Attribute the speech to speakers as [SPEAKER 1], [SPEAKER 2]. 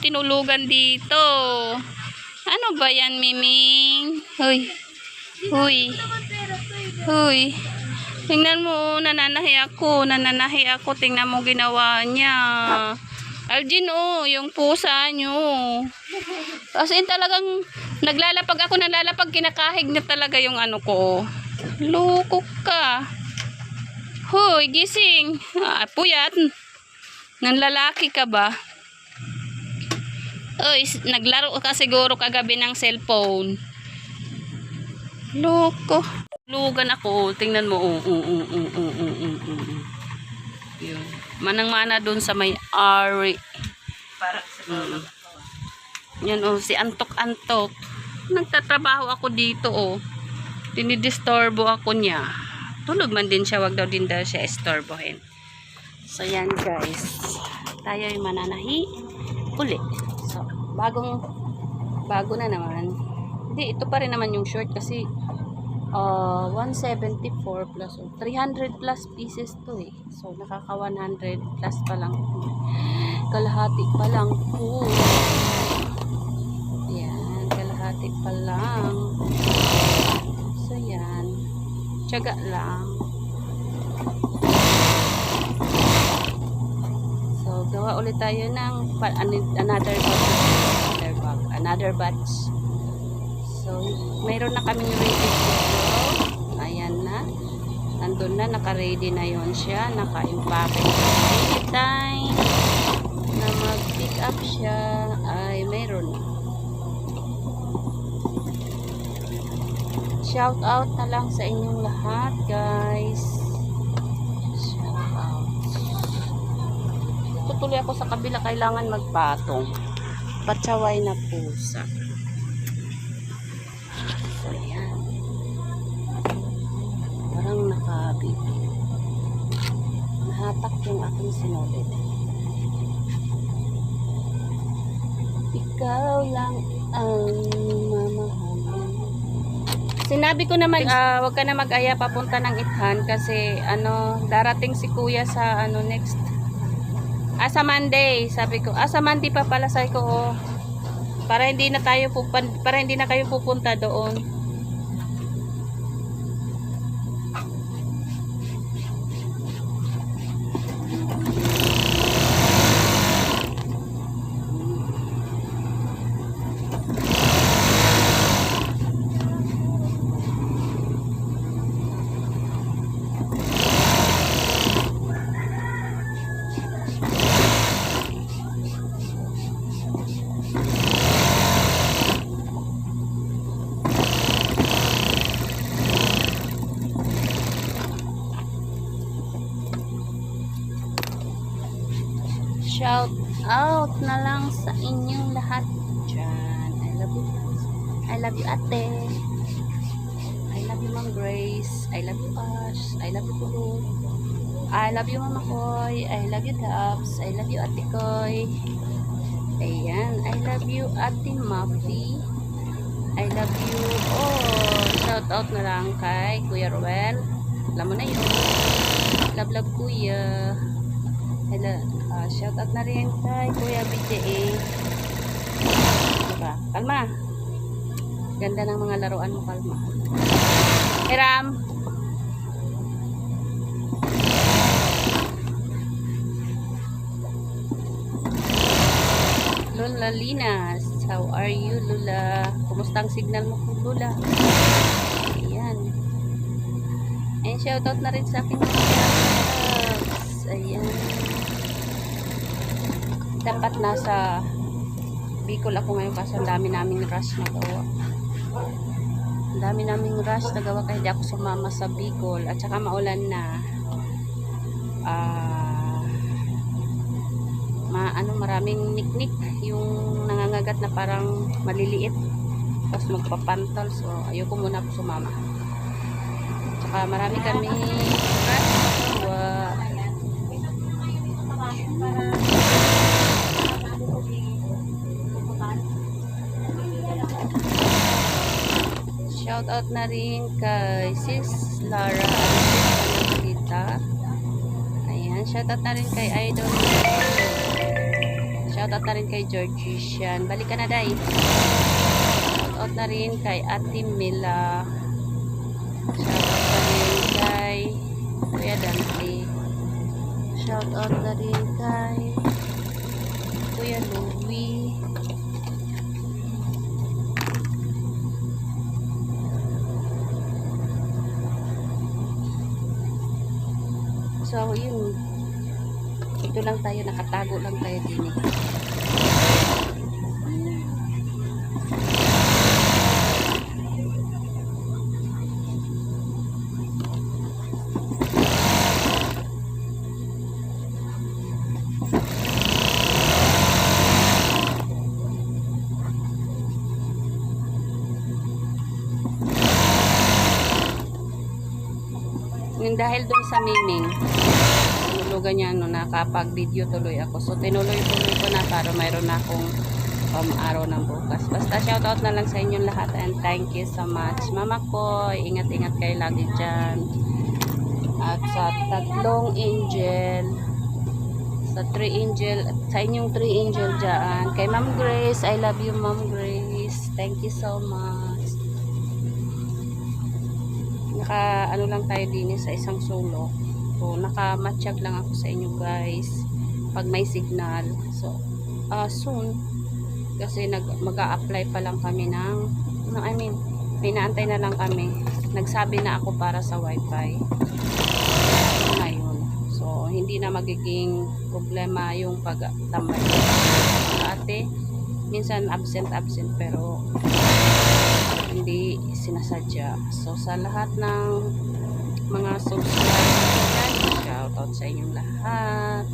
[SPEAKER 1] tinulugan dito. Ano ba yan, Miming? Huy. Huy. Huy. Tingnan mo, nananahi ako. Nananahi ako. Tingnan mo ginawa niya. Algin, oh, yung pusa nyo. As in, talagang naglalapag ako, nalalapag, kinakahig na talaga yung ano ko. Lukok ka. Hoy, gising. Ah, puyat. Nang lalaki ka ba? Uy, naglaro ka siguro kagabi ng cellphone. Loko. Lugan ako. Oh. Tingnan mo. Oo, oo, oo, oo, oo, oo. Yun. Manang-mana doon sa may ari.
[SPEAKER 2] Parang sa
[SPEAKER 1] mm. Yan oh, si Antok-Antok. Nagtatrabaho ako dito oh. Dinidistorbo ako niya. Tulog man din siya. Wag daw din daw siya istorbohin. So yan guys. Tayo ay mananahi. Ulit. Bagong bago na naman. Hindi, ito pa rin naman yung short kasi uh, 174 plus oh, 300 plus pieces to eh. So, nakaka 100 plus pa lang. Kalahati pa lang po. Yan, kalahati pa lang. So, yan. Tiyaga lang. So, gawa ulit tayo ng another. Another batch. So, mayroon na kaming ready to go. Ayan na. Nandun na, naka-ready na yon siya. Naka-impake na. Anytime na mag-pick up siya, ay mayroon. Shout out na lang sa inyong lahat, guys. Shout out. Tutuloy ako sa kabila, kailangan magpatong. Patsaway na pusa. So, yan. Parang nakabibi. Nahatak yung aking sinulid. Ikaw lang ang mamahalin. Sinabi ko naman, ah, wag ka na mag-aya papunta ng Ithan kasi ano, darating si Kuya sa ano next Ah, sa Monday, sabi ko. Ah, sa Monday pa pala, sabi ko, oh. Para hindi na tayo pupan, para hindi na kayo pupunta doon. Shout out na lang sa inyong lahat dyan. I love you. guys. I love you, ate. I love you, Ma'am Grace. I love you, Ash. I love you, Puro. I love you, Mama Koy. I love you, Dabs. I love you, Ate Koy. Ayan. I love you, Ate Mafi. I love you. Oh, shout out na lang kay Kuya Ruel. Alam mo na yun. Love, love, Kuya. Hello. Ah, shout out na rin kay Kuya BJA. Diba? Kalma. Ganda ng mga laruan mo, kalma. Hiram. Lola Linas. How are you, Lula? Kumusta ang signal mo po, Lula? Ayan. And shoutout na rin sa aking mga. Ayan. Dapat nasa Bicol ako ngayon kasi ang dami naming rush na gawa. Ang dami naming rush na gawa kaya ako sumama sa Bicol. At saka maulan na. Ah... ma ano maraming niknik yung nangangagat na parang maliliit tapos magpapantol so ayoko muna ako sumama tsaka marami kami wa shout out na rin kay sis Lara Angelita ayan shout out na rin kay Idol Shoutout na rin kay Georgician. Balik ka na, Day. Shoutout na rin kay Ate Mila. Shoutout na rin kay Kuya Dante. Shoutout na rin kay Kuya Louie. So, yun. Ito lang tayo, nakatago lang tayo din eh. Dahil doon sa miming, tinulugan niya no, nakapag-video tuloy ako. So, tinuloy-tuloy ko na para mayroon na akong um, araw ng bukas. Basta shoutout na lang sa inyong lahat and thank you so much. Mama ko, ingat-ingat kayo lagi dyan. At sa tatlong angel, sa three angel, sa inyong three angel dyan. Kay Ma'am Grace, I love you Ma'am Grace. Thank you so much naka ano lang tayo din sa isang solo. So naka-matchag lang ako sa inyo guys pag may signal. So uh, soon. Kasi nag mag-a-apply pa lang kami ng no, I mean may naantay na lang kami. Nagsabi na ako para sa wifi. Ngayon. So hindi na magiging problema yung pag-tambay ate minsan absent absent pero hindi sinasadya. So, sa lahat ng mga subscribers shout out sa inyong lahat.